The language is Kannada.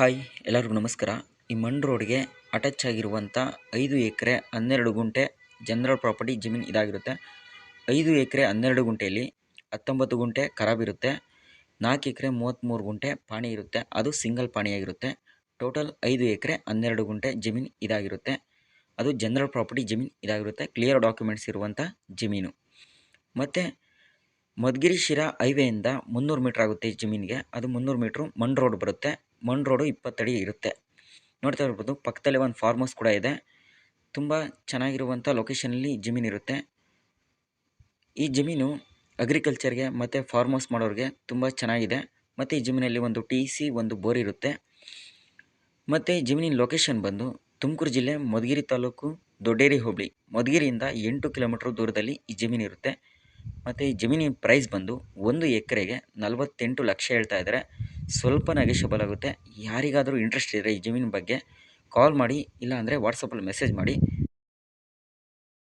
ಹಾಯ್, ಎಲ್ಲರಿಗೂ ನಮಸ್ಕಾರ. ಈ ಮಣ್ ರೋಡ್ಗೆ ಅಟ್ಯಾಚ್ ಆಗಿರುವಂಥ ಐದು ಎಕರೆ ಹನ್ನೆರಡು ಗುಂಟೆ ಜನರಲ್ ಪ್ರಾಪರ್ಟಿ ಜಮೀನು ಇದಾಗಿರುತ್ತೆ. ಐದು ಎಕರೆ ಹನ್ನೆರಡು ಗುಂಟೆಯಲ್ಲಿ ಹತ್ತೊಂಬತ್ತು ಗುಂಟೆ ಖರಾಬ್ ಇರುತ್ತೆ. ನಾಲ್ಕು ಎಕರೆ ಮೂವತ್ತ್ಮೂರು ಗುಂಟೆ ಪಾಣಿ ಇರುತ್ತೆ. ಅದು ಸಿಂಗಲ್ ಪಾಣಿಯಾಗಿರುತ್ತೆ ಟೋಟಲ್ ಐದು ಎಕರೆ ಹನ್ನೆರಡು ಗುಂಟೆ ಜಮೀನು ಇದಾಗಿರುತ್ತೆ. ಅದು ಜನರಲ್ ಪ್ರಾಪರ್ಟಿ ಜಮೀನು ಇದಾಗಿರುತ್ತೆ. ಕ್ಲಿಯರ್ ಡಾಕ್ಯುಮೆಂಟ್ಸ್ ಇರುವಂಥ ಜಮೀನು. ಮತ್ತು ಮಧುಗಿರಿ ಶಿರಾ ಹೈವೇಯಿಂದ ಮುನ್ನೂರು ಮೀಟ್ರ್ ಆಗುತ್ತೆ ಈ ಜಮೀನಿಗೆ. ಅದು ಮುನ್ನೂರು ಮೀಟ್ರು ಮಣ್ ರೋಡ್ ಬರುತ್ತೆ. ಮಣ್ ರೋಡು ಇಪ್ಪತ್ತಡಿ ಇರುತ್ತೆ. ನೋಡ್ತಾ ಇರ್ಬೋದು, ಪಕ್ಕದಲ್ಲೇ ಒಂದು ಫಾರ್ಮ್ ಹೌಸ್ ಕೂಡ ಇದೆ. ತುಂಬ ಚೆನ್ನಾಗಿರುವಂಥ ಲೊಕೇಶನಲ್ಲಿ ಜಮೀನು ಇರುತ್ತೆ. ಈ ಜಮೀನು ಅಗ್ರಿಕಲ್ಚರ್ಗೆ ಮತ್ತು ಫಾರ್ಮ್ ಹೌಸ್ ಮಾಡೋರಿಗೆ ತುಂಬ ಚೆನ್ನಾಗಿದೆ. ಮತ್ತು ಈ ಜಮೀನಲ್ಲಿ ಒಂದು ಟಿ ಸಿ, ಒಂದು ಬೋರ್ ಇರುತ್ತೆ. ಮತ್ತು ಜಮೀನಿನ ಲೊಕೇಶನ್ ಬಂದು ತುಮಕೂರು ಜಿಲ್ಲೆ ಮಧುಗಿರಿ ತಾಲೂಕು ದೊಡ್ಡೇರಿ ಹೋಬಳಿ. ಮಧುಗಿರಿಯಿಂದ ಎಂಟು ಕಿಲೋಮೀಟ್ರ್ ದೂರದಲ್ಲಿ ಈ ಜಮೀನು ಇರುತ್ತೆ. ಮತ್ತು ಈ ಜಮೀನಿನ ಪ್ರೈಸ್ ಬಂದು ಒಂದು ಎಕರೆಗೆ ನಲವತ್ತೆಂಟು ಲಕ್ಷ ಹೇಳ್ತಾ ಇದ್ದಾರೆ. ಸ್ವಲ್ಪ ನೆಗೆಷಬಲ್ ಆಗುತ್ತೆ. ಯಾರಿಗಾದರೂ ಇಂಟ್ರೆಸ್ಟ್ ಇದ್ದರೆ ಈ ಜಮೀನು ಬಗ್ಗೆ ಕಾಲ್ ಮಾಡಿ ಇಲ್ಲ ಅಂದರೆ ವಾಟ್ಸಪ್ಪಲ್ಲಿ ಮೆಸೇಜ್ ಮಾಡಿ.